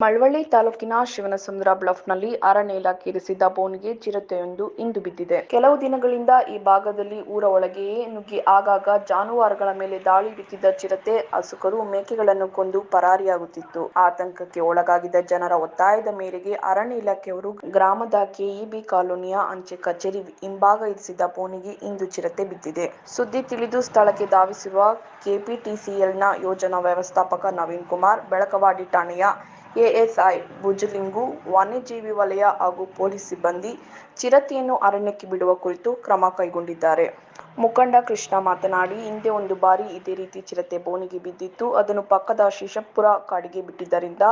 ಮಳವಳ್ಳಿ ತಾಲೂಕಿನ ಶಿವನಸಂದ್ರ ಬ್ಲಫ್ನಲ್ಲಿ ಅರಣ್ಯ ಇಲಾಖೆ ಇರಿಸಿದ್ದ ಬೋನಿಗೆ ಚಿರತೆಯೊಂದು ಇಂದು ಬಿದ್ದಿದೆ. ಕೆಲವು ದಿನಗಳಿಂದ ಈ ಭಾಗದಲ್ಲಿ ಊರ ಒಳಗೆಯೇ ನುಗ್ಗಿ ಆಗಾಗ ಜಾನುವಾರುಗಳ ಮೇಲೆ ದಾಳಿ ಬಿದ್ದಿದ್ದ ಚಿರತೆ ಹಸುಕರು ಮೇಕೆಗಳನ್ನು ಕೊಂದು ಪರಾರಿಯಾಗುತ್ತಿತ್ತು. ಆತಂಕಕ್ಕೆ ಒಳಗಾಗಿದ್ದ ಜನರ ಒತ್ತಾಯದ ಮೇರೆಗೆ ಅರಣ್ಯ ಇಲಾಖೆಯವರು ಗ್ರಾಮದ ಕೆಇಬಿ ಕಾಲೋನಿಯ ಅಂಚೆ ಕಚೇರಿ ಹಿಂಭಾಗ ಇರಿಸಿದ್ದ ಬೋನಿಗೆ ಇಂದು ಚಿರತೆ ಬಿದ್ದಿದೆ. ಸುದ್ದಿ ತಿಳಿದು ಸ್ಥಳಕ್ಕೆ ಧಾವಿಸಿರುವ ಕೆಪಿಟಿಸಿಎಲ್ನ ಯೋಜನಾ ವ್ಯವಸ್ಥಾಪಕ ನವೀನ್ ಕುಮಾರ್, ಬೆಳಕವಾಡಿ ಠಾಣೆಯ ಎಎಸ್ಐ ಭುಜಲಿಂಗು, ವನ್ಯಜೀವಿ ವಲಯ ಹಾಗೂ ಪೊಲೀಸ್ ಸಿಬ್ಬಂದಿ ಚಿರತೆಯನ್ನು ಅರಣ್ಯಕ್ಕೆ ಬಿಡುವ ಕುರಿತು ಕ್ರಮ ಕೈಗೊಂಡಿದ್ದಾರೆ. ಮುಖಂಡ ಕೃಷ್ಣ ಮಾತನಾಡಿ, ಹಿಂದೆ ಒಂದು ಬಾರಿ ಇದೇ ರೀತಿ ಚಿರತೆ ಬೋನಿಗೆ ಬಿದ್ದಿತ್ತು. ಅದನ್ನು ಪಕ್ಕದ ಶಿಶಪುರ ಕಾಡಿಗೆ ಬಿಟ್ಟಿದ್ದರಿಂದ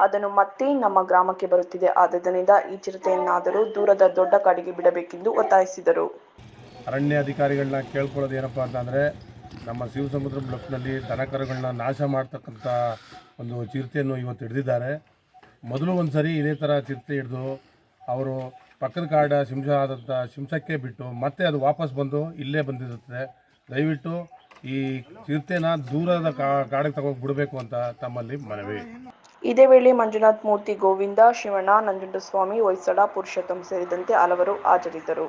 ಅದನ್ನು ಮತ್ತೆ ನಮ್ಮ ಗ್ರಾಮಕ್ಕೆ ಬರುತ್ತಿದೆ. ಆದ್ದರಿಂದ ಈ ಚಿರತೆಯನ್ನಾದರೂ ದೂರದ ದೊಡ್ಡ ಕಾಡಿಗೆ ಬಿಡಬೇಕೆಂದು ಒತ್ತಾಯಿಸಿದರು. ಅರಣ್ಯ ಅಧಿಕಾರಿಗಳನ್ನ ಕೇಳ್ಕೊಳ್ಳೋದು ಏನಪ್ಪಾ ಅಂತಂದರೆ ನಮ್ಮ ಶಿವಸಮುದ್ರ ಬ್ಲಫ್ನಲ್ಲಿ ದನಕರುಗಳನ್ನ ನಾಶ ಮಾಡ್ತಕ್ಕಂಥ ಒಂದು ಚಿರತೆಯನ್ನು ಇವತ್ತು ಹಿಡಿದಿದ್ದಾರೆ. ಮೊದಲು ಒಂದು ಸರಿ ಇದೇ ಥರ ಚಿರತೆ ಹಿಡಿದು ಅವರು ಪಕ್ಕದ ಕಾಡ ಶಿಂಸ ಆದಂಥ ಶಿಂಸಕ್ಕೆ ಬಿಟ್ಟು ಮತ್ತೆ ಅದು ವಾಪಸ್ ಬಂದು ಇಲ್ಲೇ ಬಂದಿರುತ್ತೆ. ದಯವಿಟ್ಟು ಈ ಚಿರತೆನ ದೂರದ ಕಾಡಿಗೆ ತಗೊಂಡು ಬಿಡಬೇಕು ಅಂತ ತಮ್ಮಲ್ಲಿ ಮನವಿ. ಇದೇ ವೇಳೆ ಮಂಜುನಾಥ್ ಮೂರ್ತಿ ಗೋವಿಂದ ಶಿವಣ್ಣ ನಂಜುಂಡಸ್ವಾಮಿ ಹೊಯ್ಸಳ ಪುರುಷೋತ್ತಮ್ ಸೇರಿದಂತೆ ಹಲವರು ಹಾಜರಿದ್ದರು.